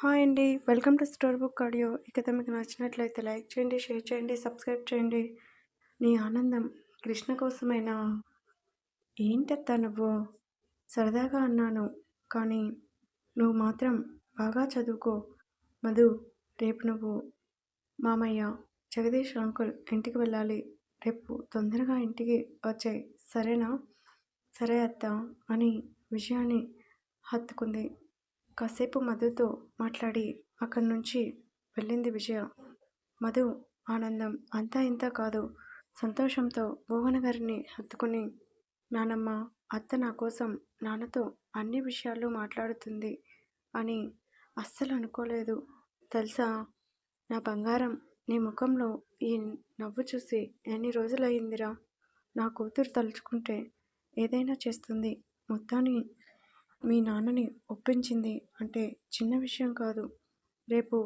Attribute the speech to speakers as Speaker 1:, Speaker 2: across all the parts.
Speaker 1: Hi అండి. Welcome to store book audio. ఈ మీకు నచ్చినట్లయితే లైక్ చేయండి షేర్ చేయండి సబ్స్క్రైబ్ చేయండి. నీ ఆనందం కృష్ణ కోసమైనా? ఏంటత్తా నువ్వు? సరదాగా అన్నాను. కానీ నువ్వు మాత్రం బాగా చదువుకో. మధు రేపు నువ్వు మామయ్య జగదీష్ అంకుల్ ఇంటికి వెళ్ళాలి. రేపు తొందరగా ఇంటికి వచ్చాయి సరేనా? సరే అత్త అని విషయాన్ని హత్తుకుంది. కాసేపు మధుతో మాట్లాడి అక్కడి నుంచి వెళ్ళింది విజయ. మధు ఆనందం అంతా ఇంత కాదు. సంతోషంతో భువన గారిని హత్తుకుని నానమ్మ అత్త నా కోసం నాన్నతో అన్ని విషయాలు మాట్లాడుతుంది అని అస్సలు అనుకోలేదు. తెలుసా? నా బంగారం నీ ముఖంలో ఈ నవ్వు చూసి ఎన్ని రోజులయ్యిందిరా? నా కూతురు తలుచుకుంటే ఏదైనా చేస్తుంది. మొత్తాన్ని మీ నాన్నని ఒప్పించింది అంటే చిన్న విషయం కాదు. రేపు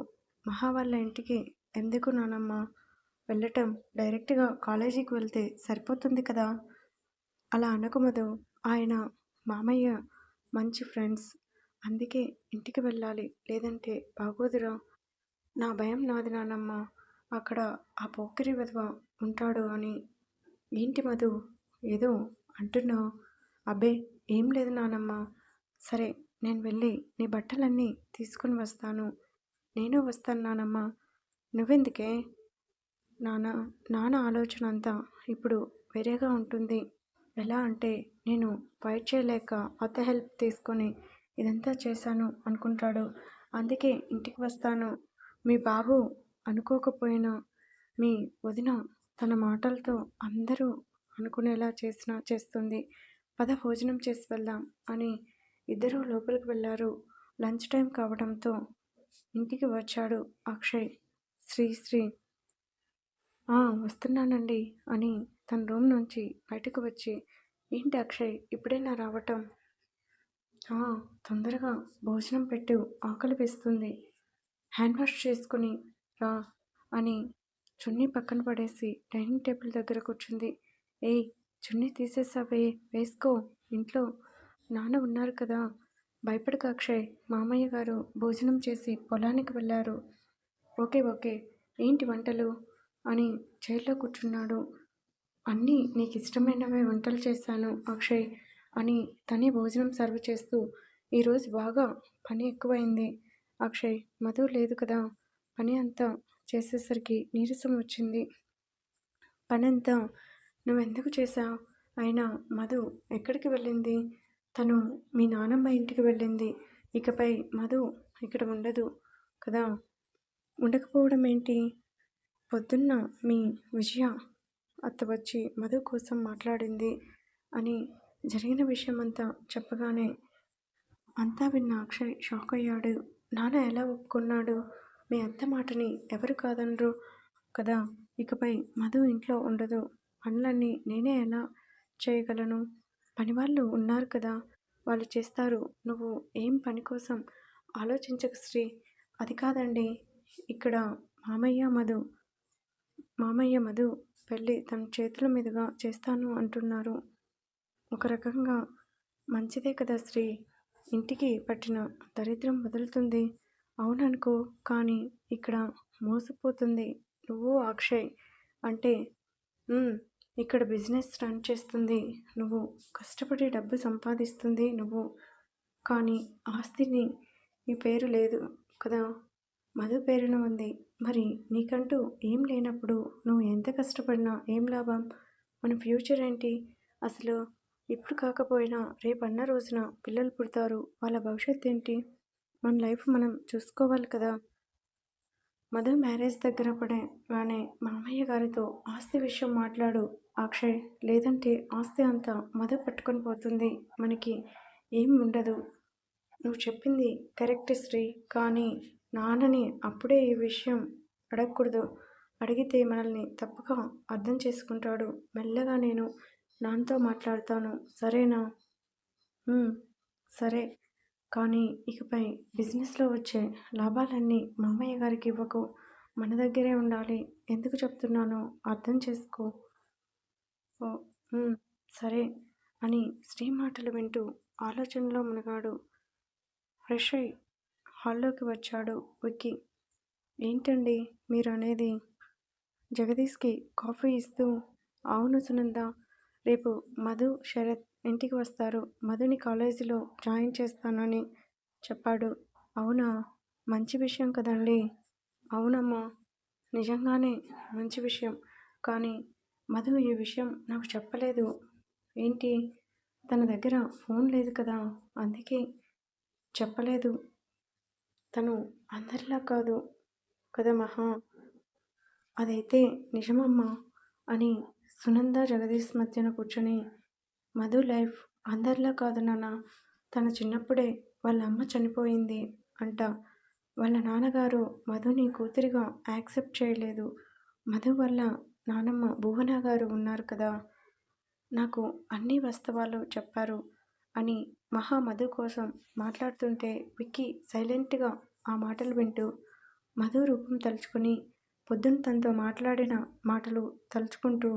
Speaker 1: మహా వాళ్ళ ఇంటికి ఎందుకు నానమ్మ? వెళ్ళటం డైరెక్ట్గా కాలేజీకి వెళ్తే సరిపోతుంది కదా? అలా అనకమదు ఆయన మామయ్య మంచి ఫ్రెండ్స్ అందుకే ఇంటికి వెళ్ళాలి. లేదంటే బాగోదురా. నా భయం నాది నానమ్మ. అక్కడ ఆ పోకిరి విధవ ఉంటాడు అని. ఏంటి మధు? ఏదో అంటున్నావు. అబ్బే ఏం లేదు నానమ్మ. సరే నేను వెళ్ళి నీ బట్టలన్నీ తీసుకుని వస్తాను. నేను వస్తాను నానమ్మా నువ్వెందుకే? నాన్న నాన్న ఆలోచన అంతా ఇప్పుడు వేరేగా ఉంటుంది. ఎలా అంటే నేను ఫైట్ చేయలేక అత్త హెల్ప్ తీసుకొని ఇదంతా చేశాను అనుకుంటాడు. అందుకే ఇంటికి వస్తాను. మీ బాబు అనుకోకపోయినా మీ వదిన తన మాటలతో అందరూ అనుకునేలా చేసిన చేస్తుంది. పద భోజనం చేసి వెళ్దాం అని ఇద్దరూ లోపలికి వెళ్ళారు. లంచ్ టైం కావడంతో ఇంటికి వచ్చాడు అక్షయ్. శ్రీశ్రీ వస్తున్నానండి అని తన రూమ్ నుంచి బయటకు వచ్చి ఏంటి అక్షయ్ ఇప్పుడైనా రావటం? తొందరగా భోజనం పెట్టు ఆకలి వేస్తుంది. హ్యాండ్ వాష్ చేసుకుని రా అని చున్నీ పక్కన పడేసి డైనింగ్ టేబుల్ దగ్గర కూర్చుంది. ఏయ్ చున్నీ తీసేసావే వేసుకో ఇంట్లో నాన్న ఉన్నారు కదా. భయపడక అక్షయ్. మామయ్య గారు భోజనం చేసి పొలానికి వెళ్ళారు. Okay okay. ఏంటి వంటలు? అని చైర్లో కూర్చున్నాడు. అన్నీ నీకు ఇష్టమైనవే వంటలు చేశాను అక్షయ్ అని తనే భోజనం సర్వ్ చేస్తూ ఈరోజు బాగా పని ఎక్కువైంది అక్షయ్. మధు లేదు కదా. పని అంతా చేసేసరికి నీరసం వచ్చింది. పని అంతా నువ్వెందుకు చేశావు? అయినా మధు ఎక్కడికి వెళ్ళింది? తను మీ నానమ్మ ఇంటికి వెళ్ళింది. ఇకపై మధు ఇక్కడ ఉండదు కదా? ఉండకపోవడం ఏంటి? పొద్దున్న మీ విజయ అత్త వచ్చి మధు కోసం మాట్లాడింది అని జరిగిన విషయం అంతా చెప్పగానే అంతా విన్న అక్షయ్ షాక్ అయ్యాడు. నాన్న ఎలా ఒప్పుకున్నాడు? మీ అత్త మాటని ఎవరు కాదనరు కదా? ఇకపై మధు ఇంట్లో ఉండదు. పనులన్నీ నేనే ఎలా చేయగలను? పనివాళ్ళు ఉన్నారు కదా వాళ్ళు చేస్తారు. నువ్వు ఏం పని కోసం ఆలోచించక శ్రీ. అది కాదండి. ఇక్కడ మామయ్య మధు మామయ్య మధు పెళ్ళి తన చేతుల మీదుగా చేస్తాను అంటున్నారు. ఒక రకంగా మంచిదే కదా శ్రీ. ఇంటికి పట్టిన దరిద్రం వదులుతుంది. అవుననుకో కానీ ఇక్కడ మోసపోతుంది. నువ్వు అక్షయ్ అంటే ఇక్కడ బిజినెస్ రన్ చేస్తుంది. నువ్వు కష్టపడి డబ్బు సంపాదిస్తుంది నువ్వు. కానీ ఆస్తిని నీ పేరు లేదు కదా. మధు పేరున ఉంది. మరి నీకంటూ ఏం లేనప్పుడు నువ్వు ఎంత కష్టపడినా ఏం లాభం? మన ఫ్యూచర్ ఏంటి? అసలు ఇప్పుడు కాకపోయినా రేపు అన్న రోజున పిల్లలు పుడతారు. వాళ్ళ భవిష్యత్తు ఏంటి? మన లైఫ్ మనం చూసుకోవాలి కదా. మధు మ్యారేజ్ దగ్గర పడగానే మామయ్య గారితో ఆస్తి విషయం మాట్లాడు. అక్షయ్ లేదంటే ఆస్తి అంతా మధు పట్టుకొని పోతుంది. మనకి ఏం ఉండదు. నువ్వు చెప్పింది కరెక్ట్ శ్రీ కానీ నాన్నని అప్పుడే ఈ విషయం అడగకూడదు. అడిగితే మనల్ని తప్పక అర్థం చేసుకుంటాడు. మెల్లగా నేను నాన్నతో మాట్లాడతాను. సరేనా? సరే. కానీ ఇకపై బిజినెస్లో వచ్చే లాభాలన్నీ మామయ్య గారికి ఇవ్వకు. మన దగ్గరే ఉండాలి. ఎందుకు చెప్తున్నానో అర్థం చేసుకో. ఓ సరే అని స్త్రీ మాటలు వింటూ ఆలోచనలో మునగాడు. ఫ్రెష్ అయి హాల్లోకి వచ్చాడు విక్కి. ఏంటండి మీరు అనేది జగదీష్కి కాఫీ ఇస్తూ అవును సునంద రేపు మధు శరత్ ఇంటికి వస్తారు. మధుని కాలేజీలో జాయిన్ చేస్తానని చెప్పాడు. అవునా? మంచి విషయం కదండి. అవునమ్మా. నిజంగానే మంచి విషయం. కానీ మధు ఈ విషయం నాకు చెప్పలేదు. ఏంటి? తన దగ్గర ఫోన్ లేదు కదా. అందుకే చెప్పలేదు. తను అందరిలా కాదు కదా మహా. అదైతే నిజమమ్మా అని సునంద జగదీష్ మధ్యన కూర్చొని మధు లైఫ్ అందరిలా కాదు నాన్న. తన చిన్నప్పుడే వాళ్ళ అమ్మ చనిపోయింది అంట. వాళ్ళ నాన్నగారు మధుని కూతురిగా యాక్సెప్ట్ చేయలేదు. మధు వల్ల నానమ్మ భువన గారు ఉన్నారు కదా. నాకు అన్ని వాస్తవాలు చెప్పారు అని మహా మధు కోసం మాట్లాడుతుంటే విక్కీ సైలెంట్గా ఆ మాటలు వింటూ మధు రూపం తలుచుకొని పొద్దున్న తనతో మాట్లాడిన మాటలు తలుచుకుంటూ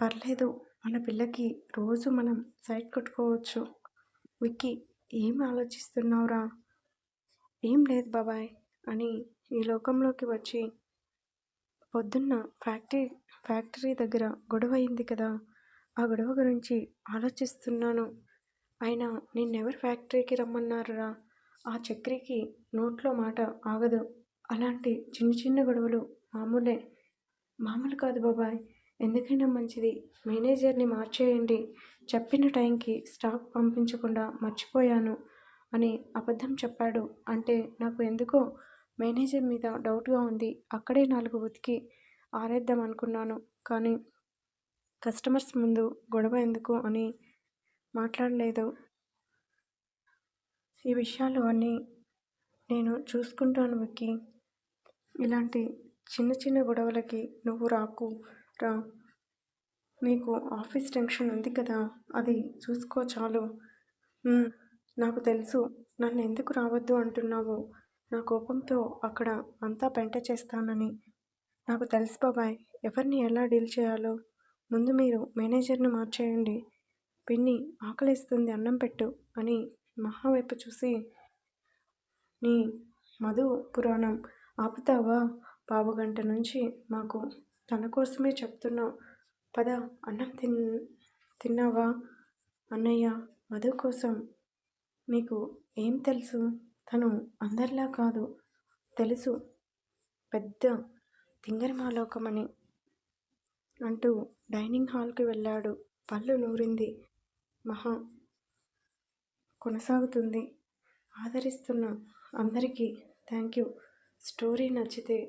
Speaker 1: పర్లేదు. మన పిల్లకి రోజు మనం సైట్ కొట్టుకోవచ్చు. విక్కీ ఏం ఆలోచిస్తున్నావురా? ఏం లేదు బాబాయ్ అని ఈ లోకంలోకి వచ్చి పొద్దున్న ఫ్యాక్టరీ ఫ్యాక్టరీ దగ్గర గొడవ అయింది కదా. ఆ గొడవ గురించి ఆలోచిస్తున్నాను. అయినా నిన్నెవరు ఫ్యాక్టరీకి రమ్మన్నారురా? ఆ చక్రికి నోట్లో మాట ఆగదు. అలాంటి చిన్న చిన్న గొడవలు మామూలే. మామూలు కాదు బాబాయ్. ఎందుకైనా మంచిది. మేనేజర్ని మార్చేయండి. చెప్పిన టైంకి స్టాక్ పంపించకుండా మర్చిపోయాను అని అబద్ధం చెప్పాడు. అంటే నాకు ఎందుకో మేనేజర్ మీద డౌట్గా ఉంది. అక్కడే నాలుగు ఉతికి ఆరేద్దాం అనుకున్నాను. కానీ కస్టమర్స్ ముందు గొడవ ఎందుకు అని మాట్లాడలేదు. ఈ విషయాలు అన్నీ నేను చూసుకుంటాను విక్కి. ఇలాంటి చిన్న చిన్న గొడవలకి నువ్వు రాకు. రా. నీకు ఆఫీస్ టెన్షన్ ఉంది కదా అది చూసుకో చాలు. నాకు తెలుసు. నన్ను ఎందుకు రావద్దు అంటున్నావు? నా కోపంతో అక్కడ అంతా పెంట చేస్తానని. నాకు తెలుసు బాబాయ్ ఎవరిని ఎలా డీల్ చేయాలో. ముందు మీరు మేనేజర్ని మార్చేయండి. పిన్ని ఆకలిస్తుంది అన్నం పెట్టు అని మహా వైపు చూసి నీ మధు పురాణం ఆపుతావా? పావుగంట నుంచి మాకు తన కోసమే చెప్తున్నావు. పద అన్నం తిన్ తిన్నావా? అన్నయ్య మధు కోసం. మీకు ఏం తెలుసు? తను అందరిలా కాదు. తెలుసు. పెద్ద తింగరమాలోకమని అంటూ డైనింగ్ హాల్కి వెళ్ళాడు. పళ్ళు నూరింది. మహా కొనసాగుతుంది. ఆదరిస్తున్న అందరికీ థ్యాంక్ యూ స్టోరీ నచ్చితే